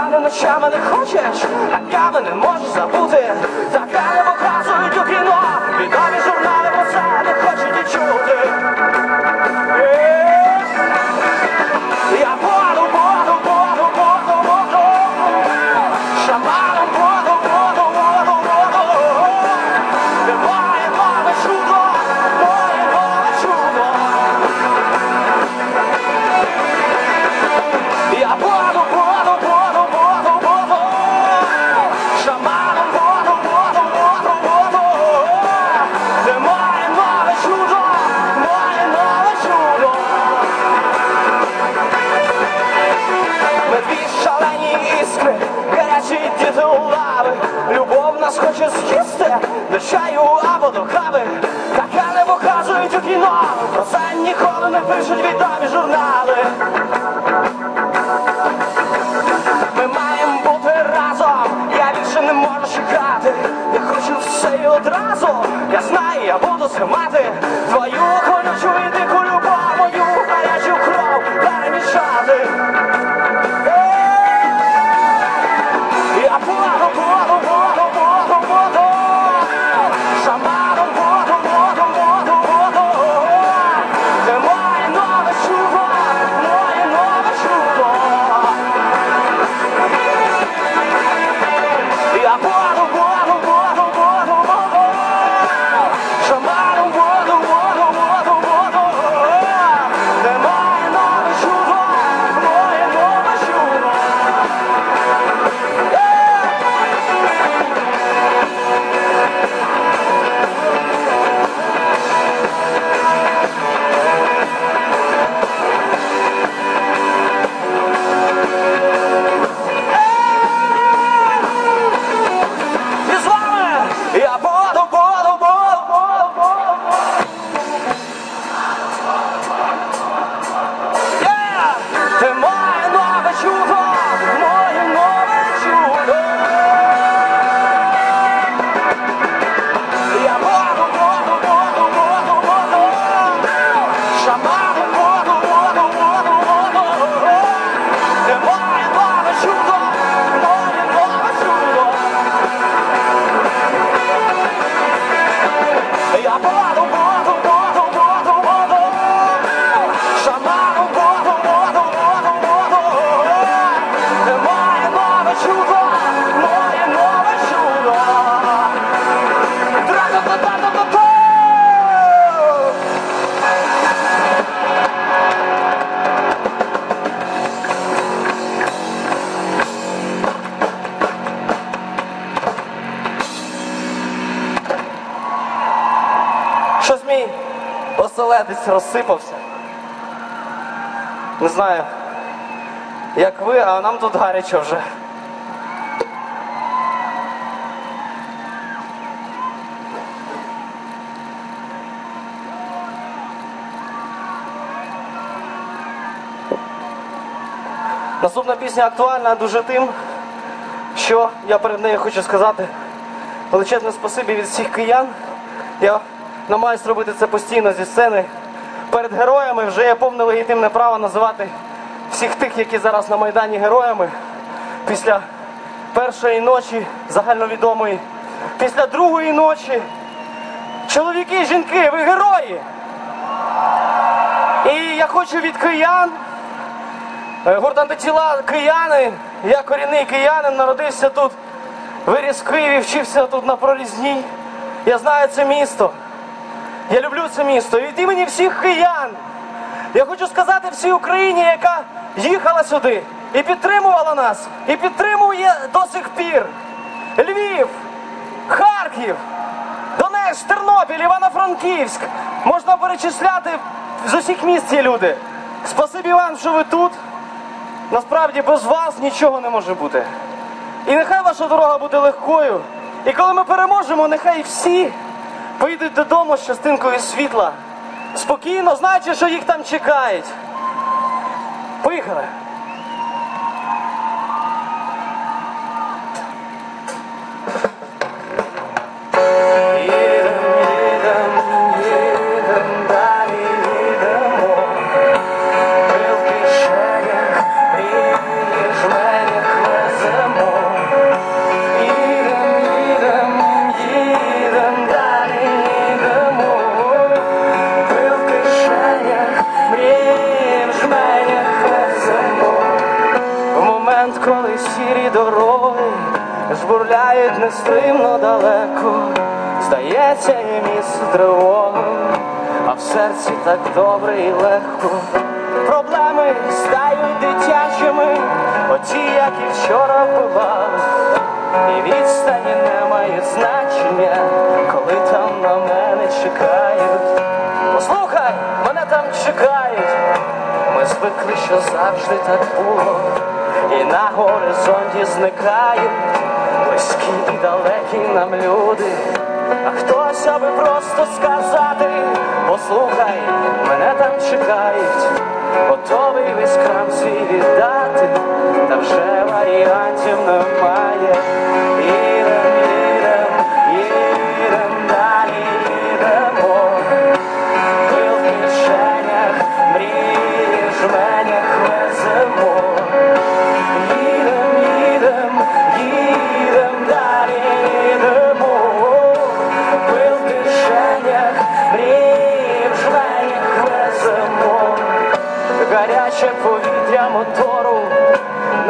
Та не ночами не хочеш, а камене можеш забути. Така пишуть відомі журнали. Ми маємо бути разом, я більше не можу чекати. Я хочу все і одразу. Я знаю, я буду тримати мати. Твою оселедець розсипався. Не знаю, як ви, а нам тут гаряче вже. Наступна пісня актуальна дуже тим, що я перед нею хочу сказати величезне спасибі від всіх киян. Я намагаюсь робити це постійно зі сцени. Перед героями вже є повне легітимне право називати всіх тих, які зараз на Майдані героями. Після першої ночі загальновідомої, після другої ночі. Чоловіки і жінки, ви герої! І я хочу від киян. Е, Гурт антитіла кияни. Я корінний киянин, народився тут, виріс в Києві, вчився тут на прорізній. Я знаю це місто. Я люблю це місто. Від імені всіх киян. Я хочу сказати всій Україні, яка їхала сюди і підтримувала нас, і підтримує до сих пір. Львів, Харків, Донецьк, Тернопіль, Івано-Франківськ. Можна перечисляти з усіх міст є люди. Спасибі вам, що ви тут. Насправді без вас нічого не може бути. І нехай ваша дорога буде легкою. І коли ми переможемо, нехай всі поїдуть додому з частинкою світла. Спокійно, знаючи, що їх там чекають. Поїхали. Сірі дороги жбурляють нестримно далеко, здається, є місце тривоги, а в серці так добре і легко. Проблеми стають дитячими, оті, як і вчора вбивали, і відстані не мають значення, коли там на мене чекають. Послухай, мене там чекають. Ми звикли, що завжди так було. І на горизонті зникають близькі і далекі нам люди. А хтось аби просто сказати, послухай, мене там чекають, готовий весь крам свій віддати, та вже варіантів немає.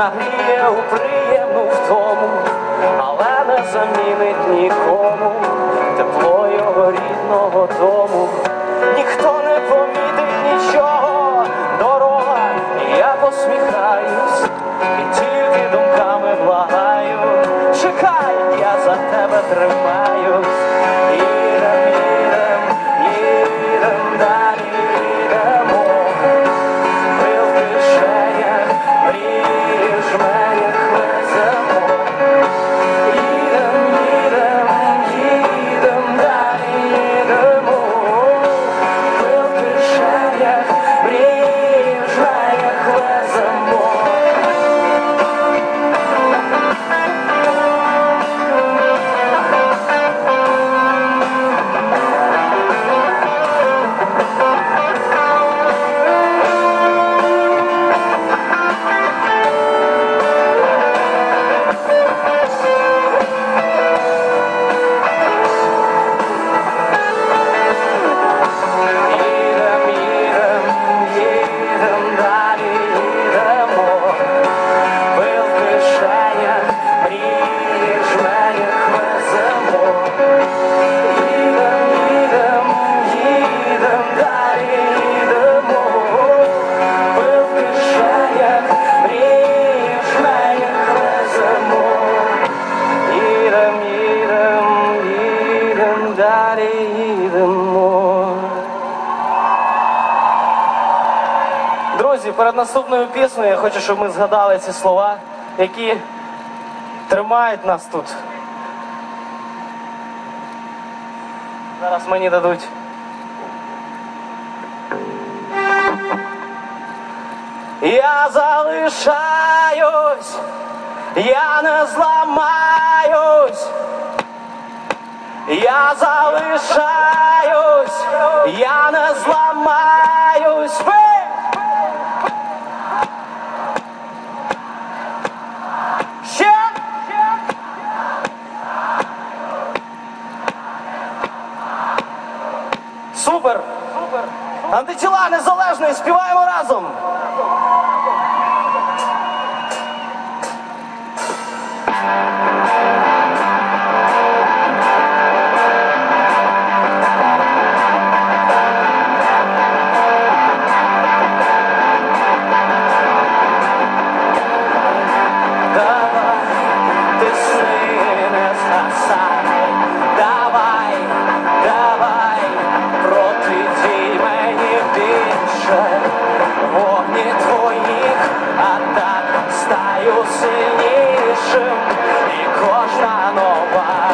Нагріє у приємну втому, але не замінить нікому тепло його рідного дому. Ніхто не помітить нічого, дорога, і я посміхаюсь, далі їдемо. Друзі, перед наступною піснею я хочу, щоб ми згадали ці слова, які тримають нас тут. Зараз мені дадуть. Я залишаюсь, я не зламаюсь. Я залишаюсь, я не зламаюсь. Сильнішим, і кожна нова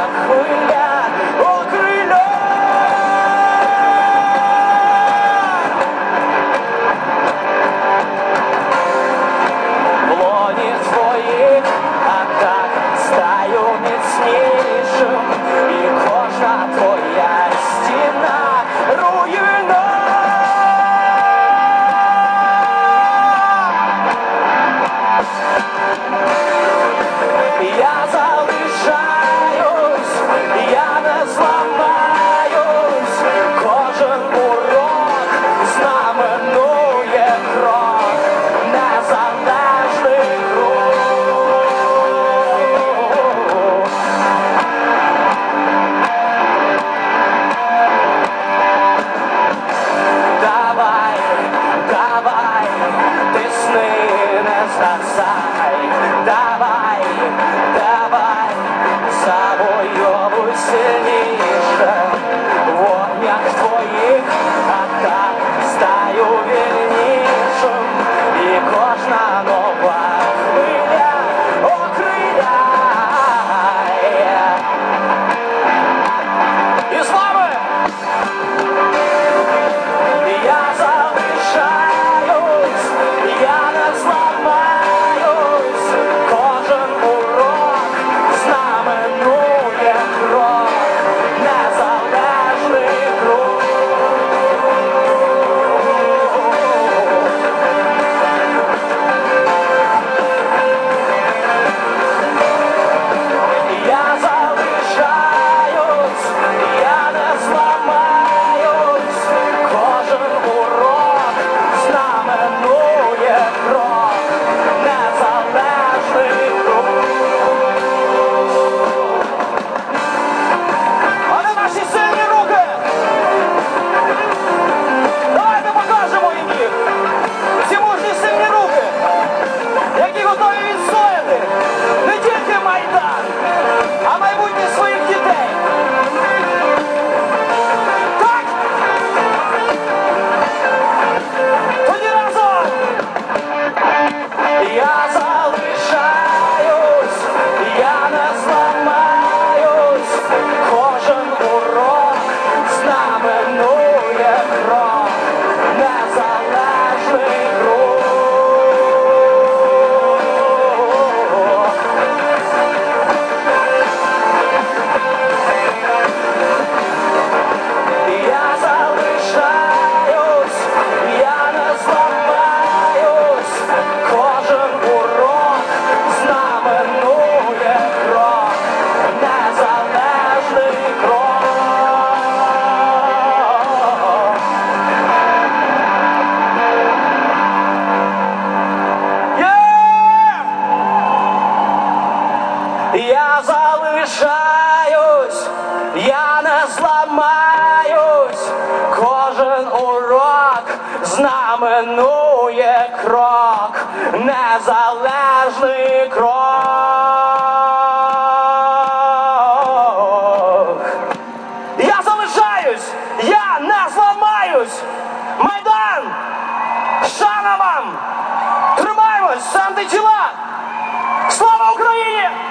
залишаюсь, я не зламаюсь, кожен урок знаменує крок, незалежний крок. Я залишаюсь, я не зламаюсь. Майдан! Шана вам! Тримаємось, антитіла! Слава Україні!